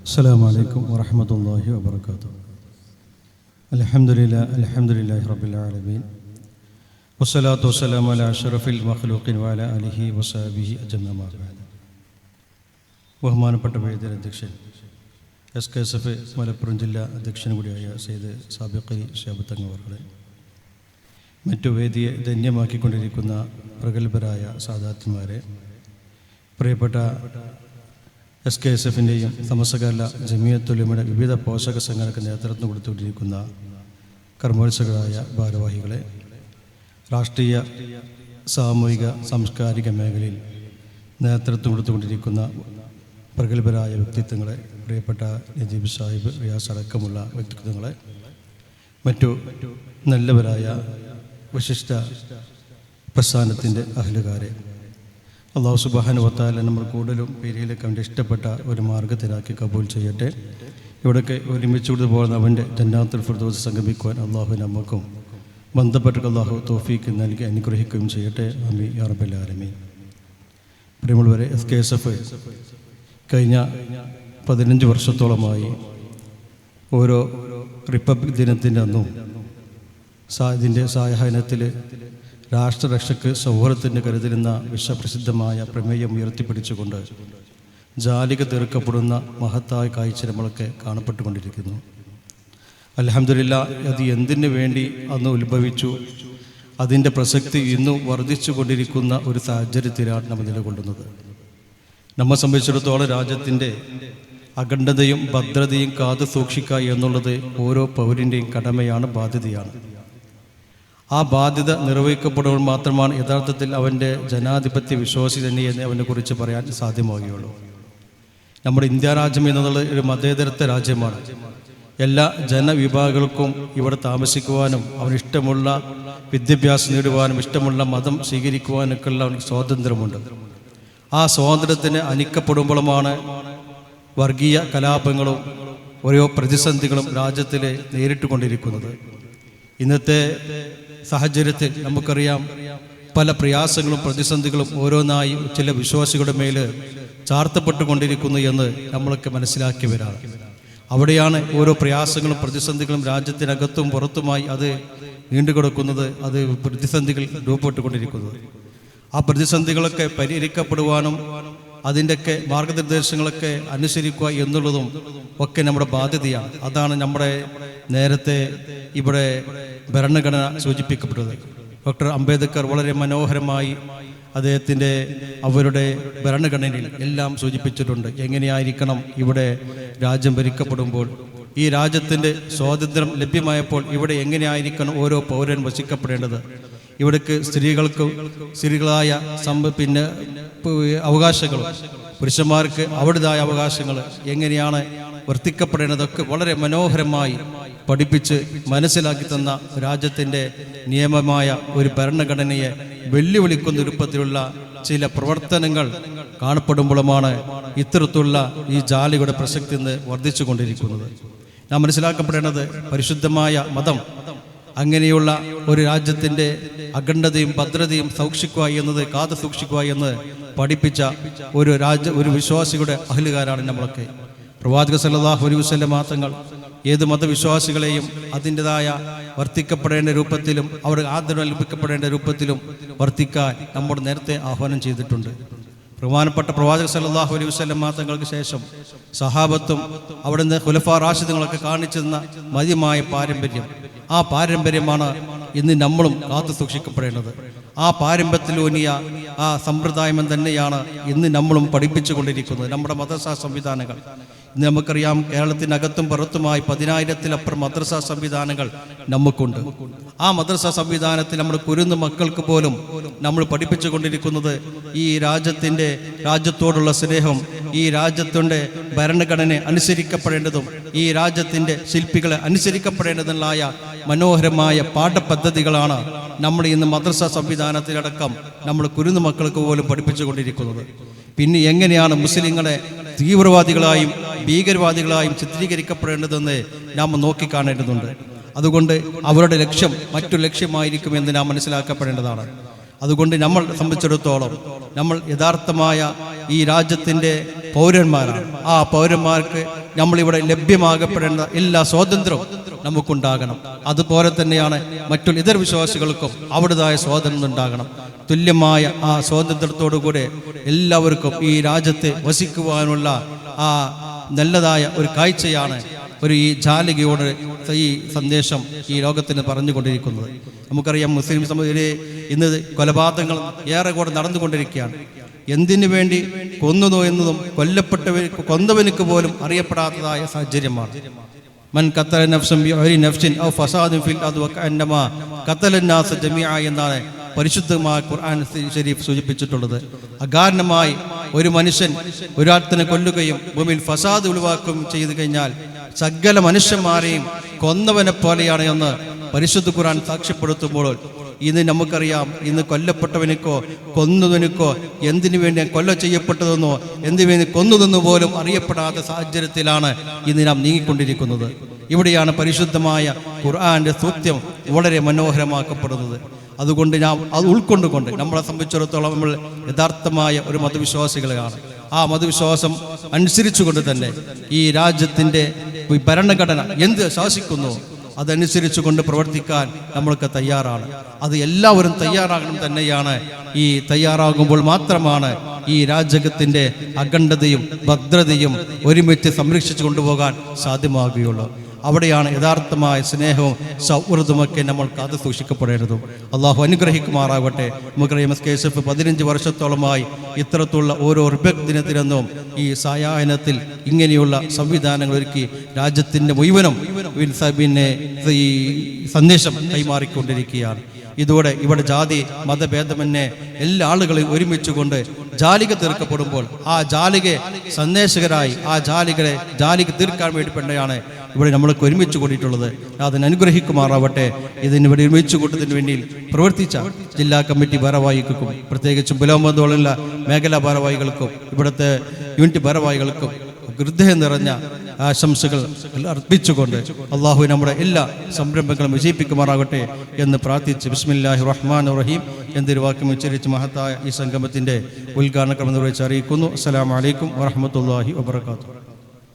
السلام عليكم ورحمة الله وبركاته الحمد لله الحمد لله رب العالمين والصلاة والسلام على أشرف المخلوقين وعلى آله وصحبه أجمعين ما بعد ബഹുമാനപ്പെട്ട വേദിയുടെ അധ്യക്ഷൻ S K S F Malappuram ജില്ലാ അധ്യക്ഷൻ കൂടിയായ സെയ്ദ് സാബിഖലി ഷാബത്തങ്ങ് അവരുടെ മറ്റു വേദിയെ ധന്യമാക്കിക്കൊണ്ടിരിക്കുന്ന പ്രഗത്ഭരായ സാധാത്യന്മാരെ പ്രിയപ്പെട്ട എസ് കെ എസ് എഫിന്റെയും സമസ്തകാല ജമിയത്തുലിമയുടെ വിവിധ പോഷക സംഘങ്ങൾക്ക് നേതൃത്വം കൊടുത്തുകൊണ്ടിരിക്കുന്ന കർമ്മോത്സവരായ ഭാരവാഹികളെ രാഷ്ട്രീയ സാമൂഹിക സാംസ്കാരിക മേഖലയിൽ നേതൃത്വം കൊടുത്തുകൊണ്ടിരിക്കുന്ന പ്രഗത്ഭരായ വ്യക്തിത്വങ്ങളെ പ്രിയപ്പെട്ട നജീബ് സാഹിബ് റിയാസ് അടക്കമുള്ള വ്യക്തിത്വങ്ങളെ മറ്റു നല്ലവരായ വിശിഷ്ട പ്രസ്ഥാനത്തിന്റെ അഹലുകാരെ അള്ളാഹു സുബാനുവത്താല നമ്മൾ കൂടുതലും പേരിലേക്ക് അവന്റെ ഇഷ്ടപ്പെട്ട ഒരു മാർഗത്തിലാക്കി കബൂൽ ചെയ്യട്ടെ. ഇവിടൊക്കെ കൊടുത്ത് പോകുന്ന അവന്റെ ജന്നാത്തുൽ ഫിർദോസ് സംഗമിക്കുവാൻ അള്ളാഹു നമുക്കും ബന്ധപ്പെട്ട അള്ളാഹു തോഫീക്ക് നൽകി അനുഗ്രഹിക്കുകയും ചെയ്യട്ടെ. അമി പ്രിയമുള്ള പ്രിയമുള്ളവരെ എസ് കെ എസ് എഫ് കഴിഞ്ഞ പതിനഞ്ച് വർഷത്തോളമായി ഓരോ റിപ്പബ്ലിക് ദിനത്തിന്റെ അന്നും സാ ഇതിന്റെ സായാഹ്നത്തിൽ രാഷ്ട്രരക്ഷയ്ക്ക് സൗഹൃദത്തിന് കരുതിരുന്ന വിശ്വപ്രസിദ്ധമായ പ്രമേയം ഉയർത്തിപ്പിടിച്ചുകൊണ്ട് ജാലിക തീർക്കപ്പെടുന്ന മഹത്തായ കാഴ്ച നമ്മളൊക്കെ കാണപ്പെട്ടുകൊണ്ടിരിക്കുന്നു. അലഹമില്ല അത് എന്തിനു വേണ്ടി അന്ന് ഉത്ഭവിച്ചു? അതിന്റെ പ്രസക്തി ഇന്നും വർദ്ധിച്ചു കൊണ്ടിരിക്കുന്ന ഒരു സാഹചര്യത്തിലാണ് നമ്മൾ നിലകൊള്ളുന്നത്. നമ്മെ സംബന്ധിച്ചിടത്തോളം രാജ്യത്തിന്റെ അഖണ്ഡതയും ഭദ്രതയും കാത്തു സൂക്ഷിക്കുക എന്നുള്ളത് ഓരോ പൗരന്റെയും കടമയാണ് ബാധ്യതയാണ്. ആ ബാധ്യത നിർവഹിക്കപ്പെടുമ്പോൾ മാത്രമാണ് യഥാർത്ഥത്തിൽ അവന്റെ ജനാധിപത്യ വിശ്വാസി തന്നെ എന്ന് അവനെ കുറിച്ച് പറയാൻ സാധ്യമാവുകയുള്ളൂ. നമ്മുടെ ഇന്ത്യ രാജ്യം എന്നുള്ളത് ഒരു മതേതരത്വ രാജ്യമാണ്. എല്ലാ ജനവിഭാഗങ്ങൾക്കും ഇവിടെ താമസിക്കുവാനും അവനിഷ്ടമുള്ള വിദ്യാഭ്യാസം നേടുവാനും ഇഷ്ടമുള്ള മതം സ്വീകരിക്കുവാനൊക്കെയുള്ള അവന് സ്വാതന്ത്ര്യമുണ്ട്. ആ സ്വാതന്ത്ര്യത്തിന് അനിക്കപ്പെടുമ്പോഴുമാണ് വർഗീയ കലാപങ്ങളും ഓരോ പ്രതിസന്ധികളും രാജ്യത്തിൽ നേരിട്ടുകൊണ്ടിരിക്കുന്നത്. ഇന്നത്തെ സാഹചര്യത്തിൽ നമുക്കറിയാം പല പ്രയാസങ്ങളും പ്രതിസന്ധികളും ഓരോന്നായി ചില വിശ്വാസികളുടെ മേൽ ചാർത്തപ്പെട്ടുകൊണ്ടിരിക്കുന്നു എന്ന് നമ്മളൊക്കെ മനസ്സിലാക്കി വരാം. അവിടെയാണ് ഓരോ പ്രയാസങ്ങളും പ്രതിസന്ധികളും രാജ്യത്തിനകത്തും പുറത്തുമായി അത് നീണ്ടുകിടക്കുന്നത് അത് പ്രതിസന്ധികൾ രൂപപ്പെട്ടുകൊണ്ടിരിക്കുന്നത്. ആ പ്രതിസന്ധികളൊക്കെ പരിഹരിക്കപ്പെടുവാനും അതിന്റെയൊക്കെ മാർഗനിർദ്ദേശങ്ങളൊക്കെ അനുസരിക്കുക എന്നുള്ളതും ഒക്കെ നമ്മുടെ ബാധ്യതയാണ്. അതാണ് നമ്മുടെ നേരത്തെ ഇവിടെ ഭരണഘടന സൂചിപ്പിക്കപ്പെട്ടത്. ഡോക്ടർ അംബേദ്കർ വളരെ മനോഹരമായി അദ്ദേഹത്തിന്റെ അവരുടെ ഭരണഘടനയിൽ എല്ലാം സൂചിപ്പിച്ചിട്ടുണ്ട്. എങ്ങനെയായിരിക്കണം ഇവിടെ രാജ്യം ഭരിക്കപ്പെടുമ്പോൾ? ഈ രാജ്യത്തിന്റെ സ്വാതന്ത്ര്യം ലഭ്യമായപ്പോൾ ഇവിടെ എങ്ങനെയായിരിക്കണം ഓരോ പൗരൻ വസിക്കപ്പെടേണ്ടത്? ഇവിടേക്ക് സ്ത്രീകൾക്ക് സ്ത്രീകളായ സമ്പ പിന്നെ അവകാശങ്ങൾ പുരുഷന്മാർക്ക് അവിടുതായ അവകാശങ്ങൾ എങ്ങനെയാണ് വർത്തിക്കപ്പെടേണ്ടതൊക്കെ വളരെ മനോഹരമായി പഠിപ്പിച്ച് മനസ്സിലാക്കി തന്ന രാജ്യത്തിന്റെ നിയമമായ ഒരു ഭരണഘടനയെ വെല്ലുവിളിക്കുന്ന രൂപത്തിലുള്ള ചില പ്രവർത്തനങ്ങൾ കാണപ്പെടുമ്പോഴുമാണ് ഇത്തരത്തിലുള്ള ഈ ജാലിയുടെ പ്രസക്തി ഇന്ന് വർദ്ധിച്ചു കൊണ്ടിരിക്കുന്നത് നാം മനസ്സിലാക്കപ്പെടേണ്ടത് പരിശുദ്ധമായ മതം അങ്ങനെയുള്ള ഒരു രാജ്യത്തിന്റെ അഖണ്ഡതയും ഭദ്രതയും സൂക്ഷിക്കുക എന്നത് കാത്തു സൂക്ഷിക്കുക എന്ന് പഠിപ്പിച്ച ഒരു രാജ്യ ഒരു വിശ്വാസിയുടെ അഹലുകാരാണ് നമ്മളൊക്കെ. പ്രവാചക സല്ലാഹു അലൈഹി വസ്ലം മാത്രങ്ങൾ ഏത് മതവിശ്വാസികളെയും അതിന്റെതായ വർത്തിക്കപ്പെടേണ്ട രൂപത്തിലും അവർ ആദരവ് ലഭിക്കപ്പെടേണ്ട രൂപത്തിലും വർത്തിക്കാൻ നമ്മോട് നേരത്തെ ആഹ്വാനം ചെയ്തിട്ടുണ്ട്. ബഹുമാനപ്പെട്ട പ്രവാചക സല്ലാഹു അലൈഹി വസ്ലം മാതങ്ങൾക്ക് ശേഷം സഹാബത്തും അവിടുന്ന് ഖുലഫാ റാഷിദുകളൊക്കെ കാണിച്ചിരുന്ന മതിയമായ പാരമ്പര്യം. ആ പാരമ്പര്യമാണ് ഇന്ന് നമ്മളും കാത്തു സൂക്ഷിക്കപ്പെടേണ്ടത്. ആ പാരമ്പര്യത്തിലൂന്നിയ ആ സമ്പ്രദായം തന്നെയാണ് ഇന്ന് നമ്മളും പഠിപ്പിച്ചു കൊണ്ടിരിക്കുന്നത് നമ്മുടെ മദ്രസ സംവിധാനങ്ങൾ. ഇന്ന് നമുക്കറിയാം കേരളത്തിനകത്തും പുറത്തുമായി പതിനായിരത്തിലപ്പുറം മദ്രസ സംവിധാനങ്ങൾ നമുക്കുണ്ട്. ആ മദ്രസ സംവിധാനത്തിൽ നമ്മൾ കുരുന്ന് മക്കൾക്ക് പോലും നമ്മൾ പഠിപ്പിച്ചു കൊണ്ടിരിക്കുന്നത് ഈ രാജ്യത്തിന്റെ രാജ്യത്തോടുള്ള സ്നേഹം ഈ രാജ്യത്തിന്റെ ഭരണഘടന അനുസരിക്കപ്പെടേണ്ടതും ഈ രാജ്യത്തിന്റെ ശില്പികളെ അനുസരിക്കപ്പെടേണ്ടതുമായ മനോഹരമായ പാഠപദ്ധതികളാണ് നമ്മൾ ഇന്ന് മദ്രസ സംവിധാനത്തിലടക്കം നമ്മൾ കുരുന്ന് മക്കൾക്ക് പോലും പഠിപ്പിച്ചു കൊണ്ടിരിക്കുന്നത് പിന്നെ എങ്ങനെയാണ് മുസ്ലിങ്ങളെ തീവ്രവാദികളായും ഭീകരവാദികളായും ചിത്രീകരിക്കപ്പെടേണ്ടതെന്ന് നാം നോക്കിക്കാണേണ്ടതുണ്ട്. അതുകൊണ്ട് അവരുടെ ലക്ഷ്യം മറ്റു ലക്ഷ്യമായിരിക്കും എന്ന് നാം മനസ്സിലാക്കപ്പെടേണ്ടതാണ്. അതുകൊണ്ട് നമ്മൾ സംബന്ധിച്ചിടത്തോളം നമ്മൾ യഥാർത്ഥമായ ഈ രാജ്യത്തിന്റെ പൗരന്മാരാണ്. ആ പൗരന്മാർക്ക് നമ്മളിവിടെ ലഭ്യമാകപ്പെടേണ്ട എല്ലാ സ്വാതന്ത്ര്യവും നമുക്കുണ്ടാകണം. അതുപോലെ തന്നെയാണ് മറ്റു ഇതര വിശ്വാസികൾക്കും അവിടുതായ സ്വാതന്ത്ര്യം ഉണ്ടാകണം. തുല്യമായ ആ സ്വാതന്ത്ര്യത്തോടു കൂടെ എല്ലാവർക്കും ഈ രാജ്യത്ത് വസിക്കുവാനുള്ള ആ നല്ലതായ ഒരു കാഴ്ചയാണ് ഒരു ഈ ജാലികയോട് ഈ സന്ദേശം ഈ ലോകത്തിന് പറഞ്ഞുകൊണ്ടിരിക്കുന്നത്. നമുക്കറിയാം മുസ്ലിം സമൂഹത്തിലെ ഇന്ന് കൊലപാതകങ്ങൾ ഏറെ കൂടെ നടന്നുകൊണ്ടിരിക്കുകയാണ്. എന്തിനു വേണ്ടി കൊന്നതോ എന്നതും കൊല്ലപ്പെട്ടവർ കൊന്നവനുക്ക് പോലും അറിയപ്പെടാത്തതായ സാഹചര്യമാണ്. മൻ കത്തല നഫ്സം നഫ്സിൻ ഔ ഫസാദിൻ ഫിൽ അർദ് വകഅന്നമാ ഖതല നാസ ജമീഅ എന്നാണ് പരിശുദ്ധമായ ഖുർആൻ ഷരീഫ് സൂചിപ്പിച്ചിട്ടുള്ളത്. അകാരണമായി ഒരു മനുഷ്യൻ ഒരാത്തിനെ കൊല്ലുകയും ഭൂമിയിൽ ഫസാദ് ഒഴിവാക്കുകയും ചെയ്തു കഴിഞ്ഞാൽ സകല മനുഷ്യന്മാരെയും കൊന്നവനെ പോലെയാണ് എന്ന് പരിശുദ്ധ ഖുർആൻ സാക്ഷ്യപ്പെടുത്തുമ്പോൾ ഇന്ന് നമുക്കറിയാം ഇന്ന് കൊല്ലപ്പെട്ടവനിക്കോ കൊന്നതിനുക്കോ എന്തിനു വേണ്ടി കൊല്ല ചെയ്യപ്പെട്ടതെന്നോ എന്തിനു വേണ്ടി കൊന്നതെന്ന് പോലും അറിയപ്പെടാത്ത സാഹചര്യത്തിലാണ് ഇന്ന് നാം നീങ്ങിക്കൊണ്ടിരിക്കുന്നത്. ഇവിടെയാണ് പരിശുദ്ധമായ ഖുർആാന്റെ സൂത്യം വളരെ മനോഹരമാക്കപ്പെടുന്നത്. അതുകൊണ്ട് നാം അത് ഉൾക്കൊണ്ടുകൊണ്ട് നമ്മളെ സംബന്ധിച്ചിടത്തോളം നമ്മൾ യഥാർത്ഥമായ ഒരു മതവിശ്വാസികളാണ് ആ മതവിശ്വാസം അനുസരിച്ചുകൊണ്ട് തന്നെ ഈ രാജ്യത്തിന്റെ ഭരണഘടന എന്ത് ശാസിക്കുന്നു? അതനുസരിച്ച് കൊണ്ട് പ്രവർത്തിക്കാൻ നമ്മൾക്ക് തയ്യാറാണ്. അത് എല്ലാവരും തയ്യാറാകണം തന്നെയാണ്. ഈ തയ്യാറാകുമ്പോൾ മാത്രമാണ് ഈ രാജകത്തിന്റെ അഖണ്ഡതയും ഭദ്രതയും ഒരുമിച്ച് സംരക്ഷിച്ചു കൊണ്ടുപോകാൻ സാധ്യമാകുകയുള്ളൂ. അവിടെയാണ് യഥാർത്ഥമായ സ്നേഹവും സൗഹൃദമൊക്കെ നമ്മൾ കാത്തു സൂക്ഷിക്കപ്പെടേണ്ടതും അള്ളാഹു അനുഗ്രഹിക്കുമാറാകട്ടെ. നമുക്കറിയാം എസ് കെ എസ് എഫ് പതിനഞ്ച് വർഷത്തോളമായി ഇത്തരത്തിലുള്ള ഓരോ റിബക് ദിനത്തിനെന്നും ഈ സായാഹ്നത്തിൽ ഇങ്ങനെയുള്ള സംവിധാനങ്ങൾ ഒരുക്കി രാജ്യത്തിന്റെ മുഴുവനും പിന്നെ ഈ സന്ദേശം കൈമാറിക്കൊണ്ടിരിക്കുകയാണ്. ഇതോടെ ഇവിടെ ജാതി മതഭേദമന്യേ എല്ലാ ആളുകളെയും ഒരുമിച്ചുകൊണ്ട് ജാലിക തീർക്കപ്പെടുമ്പോൾ ആ ജാലികയെ സന്ദേശകരായി ആ ജാലികളെ ജാലിക തീർക്കാൻ വേണ്ടി പെണ്ണയാണ് ഇവിടെ നമ്മൾക്ക് ഒരുമിച്ച് കൂടിയിട്ടുള്ളത് അതിന് അനുഗ്രഹിക്കുമാറാവട്ടെ. ഇതിന് ഇവിടെ ഒരുമിച്ച് കൂട്ടത്തിന് വേണ്ടി പ്രവർത്തിച്ച ജില്ലാ കമ്മിറ്റി ഭാരവാഹികൾക്കും പ്രത്യേകിച്ചും പുലോമന്തോളുള്ള മേഖലാ ഭാരവാഹികൾക്കും ഇവിടുത്തെ യൂണിറ്റ് ഭാരവാഹികൾക്കും ഹൃദയം നിറഞ്ഞ ആശംസകൾ അർപ്പിച്ചുകൊണ്ട് അള്ളാഹു നമ്മുടെ എല്ലാ സംരംഭങ്ങളും വിജയിപ്പിക്കുമാറാകട്ടെ എന്ന് പ്രാർത്ഥിച്ച് ബിസ്മില്ലാഹി റഹ്മാൻ റഹീം എന്തൊരു വാക്യം ഉച്ചരിച്ച് മഹത്തായ ഈ സംഗമത്തിന്റെ ഉദ്ഘാടന ക്രമം നിർവഹിച്ച് അറിയിക്കുന്നു. അസ്സലാമലൈക്കും വറഹമത്തല്ലാഹി വബർക്കാത്തു